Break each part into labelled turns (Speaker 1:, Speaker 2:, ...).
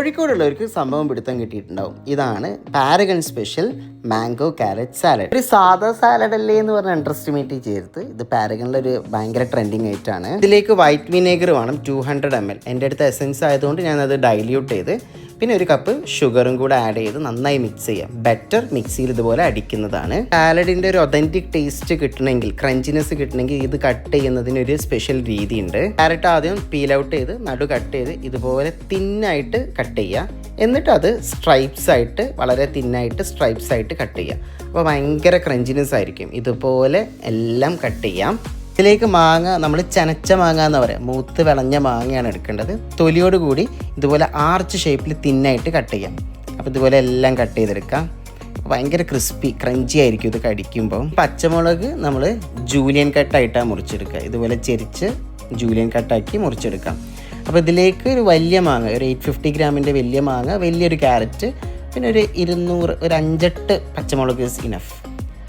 Speaker 1: കോഴിക്കോടുള്ളവർക്ക് സംഭവം പിടുത്തം കിട്ടിയിട്ടുണ്ടാവും. ഇതാണ് Paragon special mango carrot salad. ഒരു സാധാ സാലഡ് അല്ലേ എന്ന് പറഞ്ഞ അണ്ടർസ്റ്റിമേറ്റ് ചേർത്ത് ഇത് പാരഗണിലെ ഒരു ഭയങ്കര ട്രെൻഡിങ് ആയിട്ടാണ് ഇതിലേക്ക് വൈറ്റ് വിനേഗർ വേണം ടു ഹൺഡ്രഡ് എം എൽ എന്റെ അടുത്ത് എസെൻസ് ആയതുകൊണ്ട് ഞാൻ അത് ഡൈല്യൂട്ട് ചെയ്ത് പിന്നെ ഒരു കപ്പ് ഷുഗറും കൂടെ ആഡ് ചെയ്ത് നന്നായി മിക്സ് ചെയ്യാം. ബെറ്റർ മിക്സിയിൽ ഇതുപോലെ അടിക്കുന്നതാണ്. സാലഡിന്റെ ഒരു ഒതന്റിക് ടേസ്റ്റ് കിട്ടണമെങ്കിൽ ക്രഞ്ചിനെസ് കിട്ടണമെങ്കിൽ ഇത് കട്ട് ചെയ്യുന്നതിന് ഒരു സ്പെഷ്യൽ രീതി ഉണ്ട് ക്യാരറ്റ് ആദ്യം പീൽ ഔട്ട് ചെയ്ത് നടു കട്ട് ചെയ്ത് ഇതുപോലെ തിന്നായിട്ട് കട്ട് ചെയ്യുക എന്നിട്ട് അത് സ്ട്രൈപ്സ് ആയിട്ട് വളരെ തിന്നായിട്ട് സ്ട്രൈപ്സ് ആയിട്ട് കട്ട് ചെയ്യുക അപ്പോൾ ഭയങ്കര ക്രഞ്ചിനെസ് ആയിരിക്കും. ഇതുപോലെ എല്ലാം കട്ട് ചെയ്യാം. ഇതിലേക്ക് മാങ്ങ നമ്മൾ ചനച്ച മാങ്ങ എന്ന് പറയാം. മൂത്ത് വിളഞ്ഞ മാങ്ങയാണ് എടുക്കേണ്ടത്. തൊലിയോട് കൂടി ഇതുപോലെ ആർച്ച് ഷേപ്പിൽ തിന്നായിട്ട് കട്ട് ചെയ്യാം. അപ്പോൾ ഇതുപോലെ എല്ലാം കട്ട് ചെയ്തെടുക്കാം. ഭയങ്കര ക്രിസ്പി ക്രഞ്ചി ആയിരിക്കും ഇത് കടിക്കുമ്പോൾ പച്ചമുളക് നമ്മൾ ജൂലിയൻ കട്ടായിട്ടാണ് മുറിച്ചെടുക്കുക. ഇതുപോലെ ചെരിച്ച് ജൂലിയൻ കട്ടാക്കി മുറിച്ചെടുക്കാം. അപ്പോൾ ഇതിലേക്ക് ഒരു വലിയ മാങ്ങ ഒരു എയ്റ്റ് ഫിഫ്റ്റി ഗ്രാമിന്റെ വലിയ മാങ്ങ വലിയൊരു ക്യാരറ്റ് പിന്നെ ഒരു ഇരുന്നൂറ് ഒരു അഞ്ചെട്ട് പച്ചമുളക് ഇസ് ഇനഫ്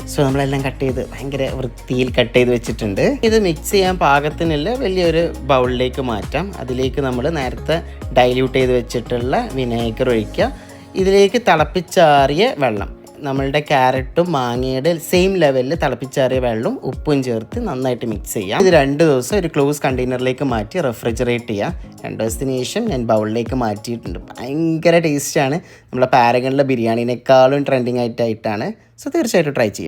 Speaker 1: സോ നമ്മളെല്ലാം കട്ട് ചെയ്ത് ഭയങ്കര വൃത്തിയിൽ കട്ട് ചെയ്ത് വെച്ചിട്ടുണ്ട്. ഇത് മിക്സ് ചെയ്യാൻ പാകത്തിനുള്ള വലിയൊരു ബൗളിലേക്ക് മാറ്റാം. അതിലേക്ക് നമ്മൾ നേരത്തെ ഡൈല്യൂട്ട് ചെയ്ത് വെച്ചിട്ടുള്ള വിനേഗർ ഒഴിക്കുക. ഇതിലേക്ക് തിളപ്പിച്ചാറിയ വെള്ളം നമ്മളുടെ ക്യാരറ്റും മാങ്ങയുടെ സെയിം ലെവലിൽ തിളപ്പിച്ചാറിയ വെള്ളവും ഉപ്പും ചേർത്ത് നന്നായിട്ട് മിക്സ് ചെയ്യാം. ഇത് രണ്ട് ദിവസം ഒരു ക്ലോസ് കണ്ടെയ്നറിലേക്ക് മാറ്റി റെഫ്രിജറേറ്റ് ചെയ്യുക രണ്ട് ദിവസത്തിന് ശേഷം ഞാൻ ബൗളിലേക്ക് മാറ്റിയിട്ടുണ്ട്. ഭയങ്കര ടേസ്റ്റാണ് നമ്മളെ പാരഗണിലെ ബിരിയാണിനേക്കാളും ട്രെൻഡിങ് ആയിട്ടായിട്ടാണ്. സോ തീർച്ചയായിട്ടും ട്രൈ ചെയ്യാം.